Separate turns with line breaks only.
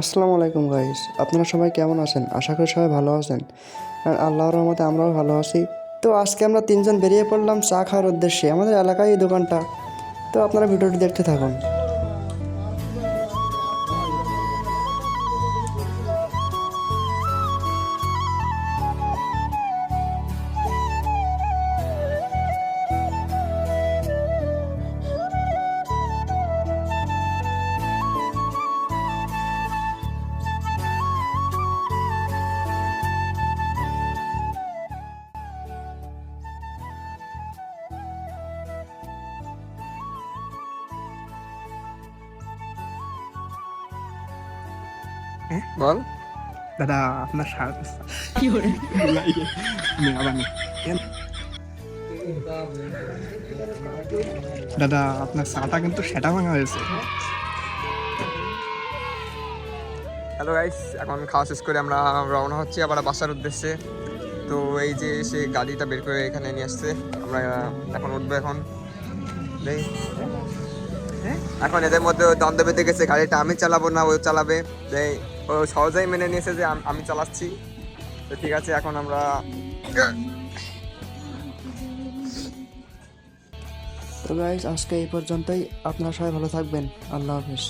আসসালামু আলাইকুম গাইস আপনারা সবাই কেমন আছেন? আশা করি সবাই ভালো আছেন। আর আল্লাহর রহমতে আমরাও ভালো আছি। তো আজকে আমরা তিনজন বেরিয়ে পড়লাম চা খাওয়ার উদ্দেশ্যে, আমাদের এলাকায় এই দোকানটা। তো আপনারা ভিডিওটি দেখতে থাকুন।
বল।
দাদা আপনার শার্ট আবার না। দাদা আপনার চাটা কিন্তু সেটা ভাঙা হয়েছে।
হ্যালো গাইস এখন খাওয়া শেষ করে আমরা রওনা হচ্ছি আবার বাসার উদ্দেশ্যে। তো এই যে সে গাড়িটা বের করে এখানে নিয়ে আসছে আমরা এখন উঠবো এখন। দেই। এখন এদের মধ্যে দ্বন্দ্ব বেঁধে গেছে গাড়িটা আমি চালাবো না ও চালাবে। দেই, ও সহজেই মেনে নিয়েছে যে আমি চালাচ্ছি। তো ঠিক আছে, এখন আমরা
তো গাইজ আজকে এই পর্যন্তই। আপনারা সবাই ভালো থাকবেন। আল্লাহ হাফিজ।